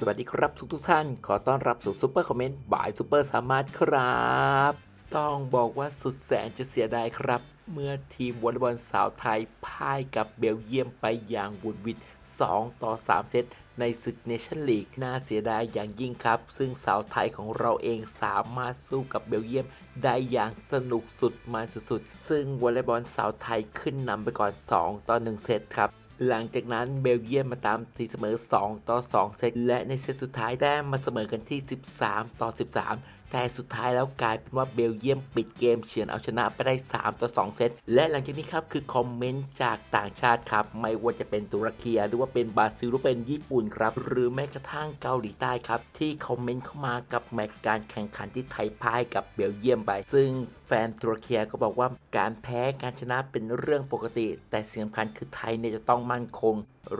สวัสดีครับทุกทุกท่าน ขอต้อนรับสู่ซุปเปอร์คอมเมนต์บ่ายซุปเปอร์สามารถครับ ต้องบอกว่าสุดแสนจะเสียดายครับ เมื่อทีมวอลเลย์บอลสาวไทยพ่ายกับเบลเยียมไปอย่างบุดหวิด2 ต่อ 3 เซตในศึกเนชั่นลีกน่าเสียดายอย่างยิ่งครับ ซึ่งสาวไทยของเราเองสามารถสู้กับเบลเยียมได้อย่างสนุกสุดมันสุดๆ ซึ่งวอลเลย์บอลสาวไทยขึ้นนำไปก่อน 2 ต่อ 1 เซตครับ หลังจากนั้นเบลเยียมมาตามตีเสมอ 2 ต่อ 2 เซต และในเซตสุดท้ายแต้มมาเสมอกันที่ 13 ต่อ 13 แต่สุดท้ายแล้วกลายเป็นว่าเบลเยียมปิดเกมเฉือนเอาชนะไปได้ 3 ต่อ 2 เซต และหลังจากนี้ครับคือคอมเมนต์จากต่างชาติครับ ไม่ว่าจะเป็นตุรกีหรือว่าเป็นบราซิลหรือเป็นญี่ปุ่นครับ หรือแม้กระทั่งเกาหลีใต้ครับ ที่คอมเมนต์เข้ามากับแมตช์การแข่งขันที่ไทยพ่ายกับเบลเยียมไป ซึ่งแฟนตุรกีก็บอกว่าการแพ้การชนะเป็นเรื่องปกติ แต่สิ่งสำคัญคือไทยเนี่ยจะต้องมั่นคง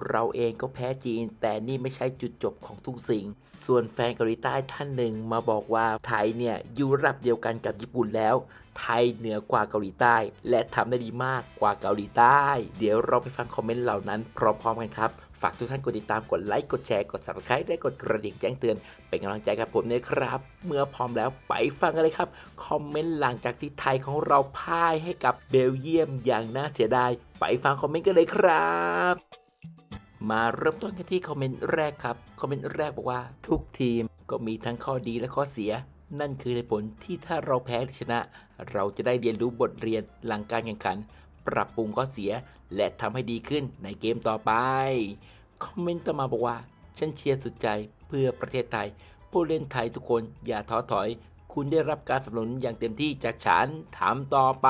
เราเองก็แพ้จีน แต่นี่ไม่ใช่จุดจบของทุกสิ่ง ส่วนแฟนเกาหลีใต้ท่านหนึ่งมาบอกว่าไทยเนี่ยอยู่ระดับเดียวกันกับญี่ปุ่นแล้ว ไทยเหนือกว่าเกาหลีใต้ และทำได้ดีมากกว่าเกาหลีใต้ เดี๋ยวเราไปฟังคอมเมนต์เหล่านั้นพร้อมๆกันครับากทุกท่านกดติดตามกดไลค์กดแชร์กด subscribe และกดกระดิ่งแจ้งเตือน เป็นกำลังใจกับผมด้วยครับ เมื่อพร้อมแล้วไปฟังกันเลยครับ คอมเมนต์หลังจากที่ไทยของเราพ่ายให้กับเบลเยียมอย่างน่าเสียดาย ไปฟังคอมเมนต์กันเลยครับมาเริ่มต้นกันที่คอมเมนต์แรกครับ คอมเมนต์แรกบอกว่า ทุกทีมก็มีทั้งข้อดีและข้อเสีย นั่นคือเหตุผลที่ถ้าเราแพ้หรือชนะ เราจะได้เรียนรู้บทเรียนหลังการแข่งขัน ปรับปรุงข้อเสีย และทำให้ดีขึ้นในเกมต่อไป คอมเมนต์ต่อมาบอกว่า ฉันเชียร์สุดใจเพื่อประเทศไทย ผู้เล่นไทยทุกคนอย่าท้อถอย คุณได้รับการสนับสนุนอย่างเต็มที่จากฉันถามต่อไป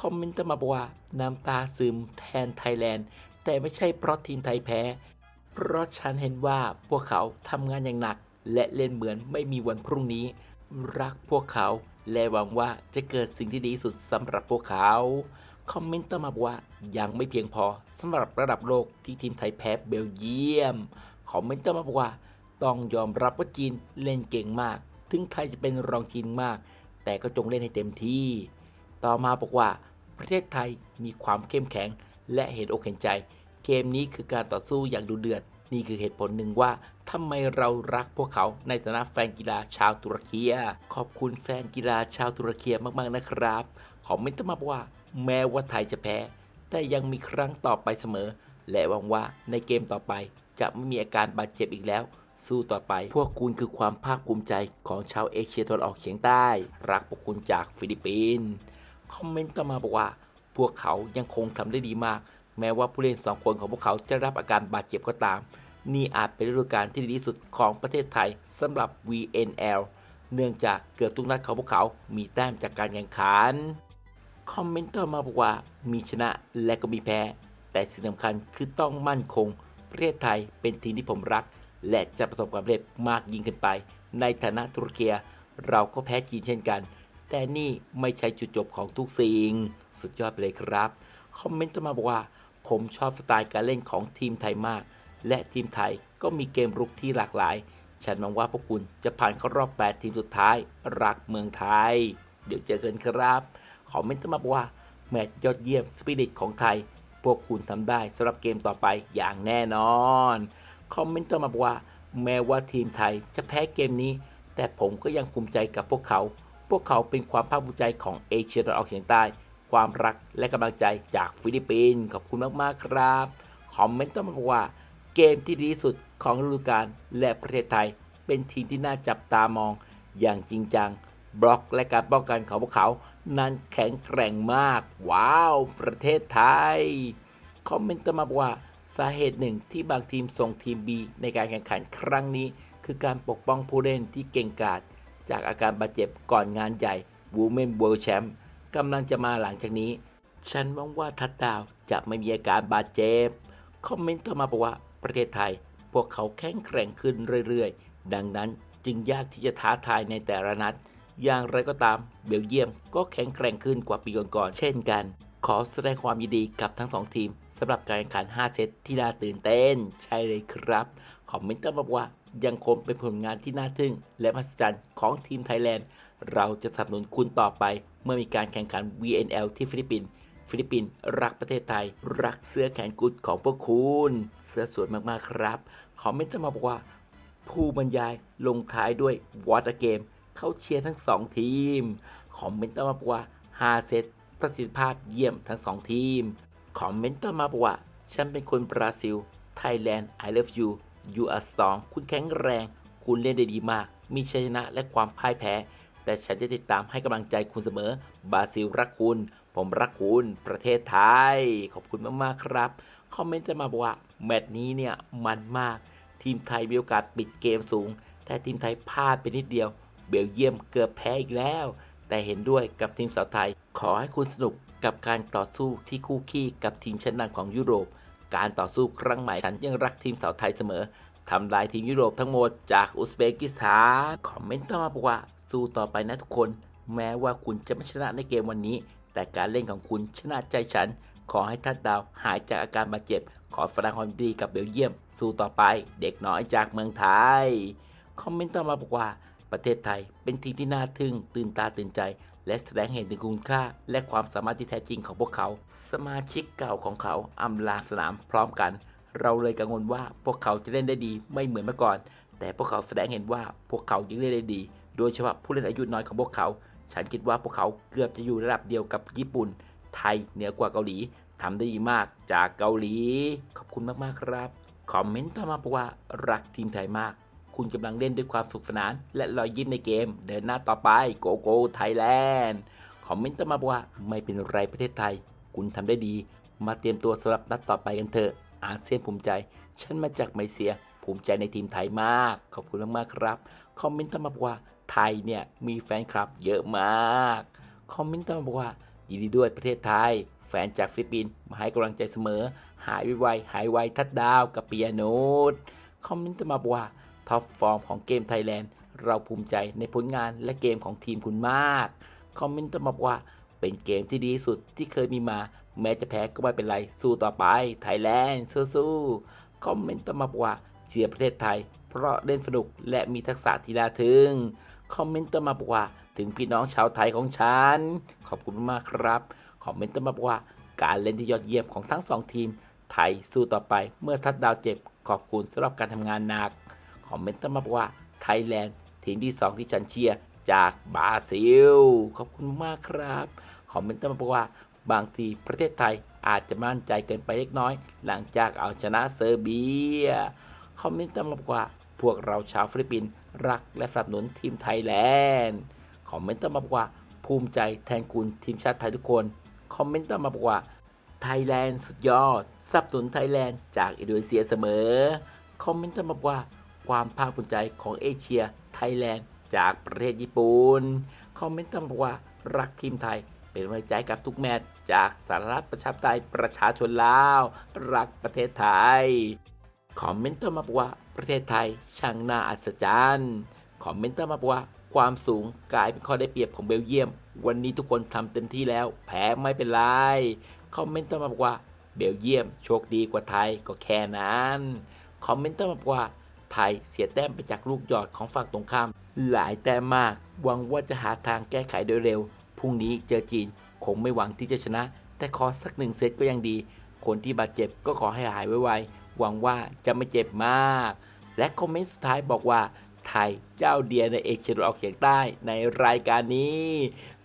คอมเมนต์ต่อมาบอกว่าน้ำตาซึมแทนไทยแลนด์ แต่ไม่ใช่เพราะทีมไทยแพ้ เพราะฉันเห็นว่าพวกเขาทำงานอย่างหนัก และเล่นเหมือนไม่มีวันพรุ่งนี้ รักพวกเขาและหวังว่าจะเกิดสิ่งที่ดีสุดสำหรับพวกเขา คอมเมนต์ต่อมาบอกว่ายังไม่เพียงพอสำหรับระดับโลกที่ทีมไทยแพ้เบลเยียม คอมเมนต์ต่อมาบอกว่า ต้องยอมรับว่าจีนเล่นเก่งมาก ถึงไทยจะเป็นรองจีนมาก แต่ก็จงเล่นให้เต็มที่ ต่อมาบอกว่า ประเทศไทยมีความเข้มแข็งและเห็นอกเห็นใจ เกมนี้คือการต่อสู้อย่างดุเดือด นี่คือเหตุผลหนึ่งว่าทำไมเรารักพวกเขาในฐานะแฟนกีฬาชาวตุรกีขอบคุณแฟนกีฬาชาวตุรกีมากๆนะครับขอเมนต์มาบอกว่า แม้ว่าไทยจะแพ้ แต่ยังมีครั้งต่อไปเสมอ และหวังว่าในเกมต่อไป จะไม่มีอาการบาดเจ็บอีกแล้ว สู้ต่อไป พวกคุณคือความภาคภูมิใจของชาวเอเชียตะวันออกเฉียงใต้ รักพวกคุณจากฟิลิปปินส์คอมเมนต์ต่อมาบอกว่า พวกเขายังคงทำได้ดีมาก แม้ว่าผู้เล่นสองคนของพวกเขาจะรับอาการบาดเจ็บก็ตาม นี่อาจเป็นฤดูกาลที่ดีที่สุดของประเทศไทยสำหรับ VNL เนื่องจากเกือบทุกนัดของพวกเขา มีแต้มจากการแข่งขัน คอมเมนต์ต่อมาบอกว่ามีชนะและก็มีแพ้ แต่สิ่งสำคัญคือต้องมั่นคง ประเทศไทยเป็นทีมที่ผมรัก และจะประสบความสำเร็จมากยิ่งขึ้นไป ในฐานะตุรกีเราก็แพ้จีนเช่นกัน แต่นี่ไม่ใช่จุดจบของทุกสิ่ง สุดยอดไปเลยครับ คอมเมนต์ต่อมาบอกว่า ผมชอบสไตล์การเล่นของทีมไทยมาก และทีมไทยก็มีเกมรุกที่หลากหลาย ฉันหวังว่าพวกคุณจะผ่านเข้ารอบ 8 ทีมสุดท้าย รักเมืองไทย เดี๋ยวเจอกันครับคอมเมนต์มาบอกว่า แมตช์ยอดเยี่ยมสปิริตของไทย พวกคุณทำได้สำหรับเกมต่อไปอย่างแน่นอนคอมเมนต์มาบอกว่า แม้ว่าทีมไทยจะแพ้เกมนี้ แต่ผมก็ยังภูมิใจกับพวกเขา พวกเขาเป็นความภาคภูมิใจของเอเชียตะวันออกเฉียงใต้ ความรักและกำลังใจจากฟิลิปปินส์ขอบคุณมากๆครับ คอมเมนต์ต่อมาบอกว่า เกมที่ดีสุดของฤดูกาลและประเทศไทย เป็นทีมที่น่าจับตามอง อย่างจริงจัง บล็อกและการป้องกันของพวกเขา นั้นแข็งแกร่งมาก ว้าว ประเทศไทย คอมเมนต์ต่อมาบอกว่าสาเหตุหนึ่งที่บางทีมส่งทีม B ในการแข่งขันครั้งนี้ คือการปกป้องผู้เล่นที่เก่งกาจจากอาการบาดเจ็บก่อนงานใหญ่ Women World Champ กำลังจะมาหลังจากนี้ ฉันหวังว่าทัดดาวจะไม่มีอาการบาดเจ็บ คอมเมนต์ต่อมาบอกว่าประเทศไทย พวกเขาแข็งแกร่งขึ้นเรื่อยๆ ดังนั้นจึงยากที่จะท้าทายในแต่ละนัด อย่างไรก็ตาม เบลเยียมก็แข็งแกร่งขึ้นกว่าปีก่อนๆเช่นกัน ขอแสดงความยินดีกับทั้งสองทีมสำหรับการแข่งขัน 5 เซตที่น่าตื่นเต้น ใช่เลยครับคอมเมนต์ต่อมาบอกว่ายังคงเป็นผลงานที่น่าทึ่ง และมหัศจรรย์ของทีมไทยแลนด์ เราจะสนับสนุนคุณต่อไป เมื่อมีการแข่งขัน VNL ที่ฟิลิปปินส์ฟิลิปปินส์รักประเทศไทย รักเสื้อแขนกุดของพวกคุณ เสื้อสวยมากๆครับคอมเมนต์มาบอกว่า ผู้บรรยายลงท้ายด้วยวอเตอร์เกม เข้าเชียร์ทั้ง2ทีมคอมเมนต์มาบอกว่า 5 เซต ประสิทธิภาพเยี่ยมทั้ง2ทีม คอมเมนต์ต่อมาบอกว่า ฉันเป็นคนบราซิล Thailand I love you you are strong คุณแข็งแรง คุณเล่นได้ดีมาก มีชัยชนะและความพ่ายแพ้ แต่ฉันจะติดตามให้กำลังใจคุณเสมอ บราซิลรักคุณ ผมรักคุณ ประเทศไทย ขอบคุณมากๆครับ คอมเมนต์จะมาบอกว่า แมตช์นี้เนี่ยมันมาก ทีมไทยมีโอกาสปิดเกมสูง แต่ทีมไทยพลาดไปนิดเดียว เบลเยียมเกือบแพ้อีกแล้ว แต่เห็นด้วยกับทีมสาวไทย ขอให้คุณสนุกกับการต่อสู้ที่คู่ขี้กับทีมชั้นนำของยุโรป การต่อสู้ครั้งใหม่ฉันยังรักทีมสาวไทยเสมอทำลายทีมยุโรปทั้งหมดจากอุซเบกิสถานคอมเมนต์ต่อมาบอกว่า สู้ต่อไปนะทุกคน แม้ว่าคุณจะไม่ชนะในเกมวันนี้ แต่การเล่นของคุณชนะใจฉัน ขอให้ทัดดาวหายจากอาการบาดเจ็บ ขอแสดงความดีกับเบลเยียม สู้ต่อไป เด็กน้อยจากเมืองไทย คอมเมนต์ต่อมาบอกว่า ประเทศไทยเป็นทีมที่น่าทึ่งตื่นตาตื่นใจ และแสดงเห็นถึงคุณค่า และความสามารถที่แท้จริงของพวกเขา สมาชิกเก่าของเขาอำลาสนามพร้อมกัน เราเลยกังวลว่าพวกเขาจะเล่นได้ดีไม่เหมือนเมื่อก่อน แต่พวกเขาแสดงเห็นว่าพวกเขายังเล่นได้ดี โดยเฉพาะผู้เล่นอายุน้อยของพวกเขา ฉันคิดว่าพวกเขาเกือบจะอยู่ระดับเดียวกับญี่ปุ่น ไทยเหนือกว่าเกาหลีทำได้ดีมากจากเกาหลี ขอบคุณมากๆครับ คอมเมนต์ต่อมาบอกว่ารักทีมไทยมาก คุณกำลังเล่นด้วยความสุขสนาน และรอยยิ้มในเกม เดินหน้าต่อไปโกโก้ไทยแลนด์คอมเมนต์มาบอกว่าไม่เป็นไรประเทศไทย คุณทำได้ดี มาเตรียมตัวสำหรับนัดต่อไปกันเถอะ อาเซียนภูมิใจ ฉันมาจากมาเลเซีย ภูมิใจในทีมไทยมาก ขอบคุณมากๆครับคอมเมนต์มาบอกว่าไทยเนี่ยมีแฟนคลับเยอะมากคอมเมนต์มาบอกว่ายินดีด้วยประเทศไทย แฟนจากฟิลิปปินส์มาให้กำลังใจเสมอ หายไวๆหายไวทัดดาวกับเปิยโนดคอมเมนต์มาบอกว่า ท็อปฟอร์มของเกมไทยแลนด์ เราภูมิใจในผลงานและเกมของทีมคุณมาก คอมเมนต์ตอมาบอกว่าเป็นเกมที่ดีสุดที่เคยมีมา แม้จะแพ้ก็ไม่เป็นไร สู้ต่อไปไทยแลนด์สู้ๆคอมเมนต์ตอมาบอกว่าเชียร์ประเทศไทย เพราะเล่นสนุกและมีทักษะที่น่าทึ่งคอมเมนต์ตอมาบอกว่าถึงพี่น้องชาวไทยของฉัน ขอบคุณมากครับคอมเมนต์ตอมาบอกว่าการเล่นที่ยอดเยี่ยมของทั้งสองทีม ไทยสู้ต่อไปเมื่อทัดดาวเจ็บขอบคุณสำหรับการทำงานหนัก คอมเมนต์มาบอกว่าไทยแลนด์ทีมที่ 2 ที่ฉันเชียร์จากบราซิล ขอบคุณมากครับ คอมเมนต์มาบอกว่าบางทีประเทศไทยอาจจะมั่นใจเกินไปเล็กน้อย หลังจากเอาชนะเซอร์เบีย คอมเมนต์มาบอกว่าพวกเราชาวฟิลิปปินส์รักและสนับสนุนทีมไทยแลนด์ คอมเมนต์มาบอกว่าภูมิใจแทนคุณทีมชาติไทยทุกคน คอมเมนต์มาบอกว่าไทยแลนด์สุดยอดสนับสนุนไทยแลนด์จากอินโดนีเซียเสมอ คอมเมนต์มาบอกว่า ความภาคภูมิใจของเอเชียไทยแลนด์จากประเทศญี่ปุ่น คอมเมนต์ต่อมาบอกว่ารักทีมไทยเป็นกำลังใจกับทุกแมตช์จากสหรัฐประชาธิปไตยประชาชนลาว รักประเทศไทย คอมเมนต์ต่อมาบอกว่าประเทศไทยช่างน่าอัศจรรย์ คอมเมนต์ต่อมาบอกว่าความสูงกลายเป็นข้อได้เปรียบของเบลเยียม วันนี้ทุกคนทำเต็มที่แล้ว แพ้ไม่เป็นไร คอมเมนต์ต่อมาบอกว่าเบลเยียมโชคดีกว่าไทยก็แค่นั้น คอมเมนต์ต่อมาบอกว่า ไทย เสียแต้มไปจากลูกหยอดของฝั่งตรงข้าม หลายแต้มมาก หวังว่าจะหาทางแก้ไขโดยเร็ว พรุ่งนี้เจอจีน คงไม่หวังที่จะชนะ แต่ขอสักหนึ่งเซตก็ยังดี คนที่บาดเจ็บก็ขอให้หายไวๆ หวังว่าจะไม่เจ็บมาก และคอมเมนต์สุดท้ายบอกว่า ไทยเจ้าเดียในเอเชียตะวันออกเฉียงใต้ในรายการนี้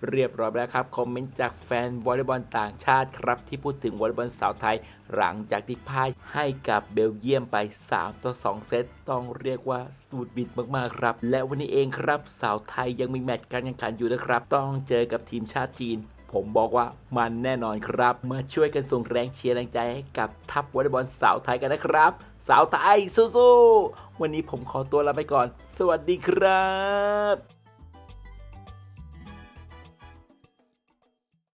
เรียบร้อยแล้วครับ คอมเมนต์จากแฟนวอลเลย์บอลต่างชาติครับ ที่พูดถึงวอลเลย์บอลสาวไทย หลังจากที่พ่ายให้กับเบลเยียมไป 3 ต่อ 2 เซตต้องเรียกว่าสูดบิดมากๆครับ และวันนี้เองครับ สาวไทยยังมีแมตช์การแข่งขันอยู่นะครับ ต้องเจอกับทีมชาติจีน ผมบอกว่ามันแน่นอนครับ มาช่วยกันส่งแรงเชียร์แรงใจให้กับทัพวอลเลย์บอลสาวไทยกันนะครับ สาวไทยสู้ๆวันนี้ผมขอตัวลาไปก่อน สวัสดีครับ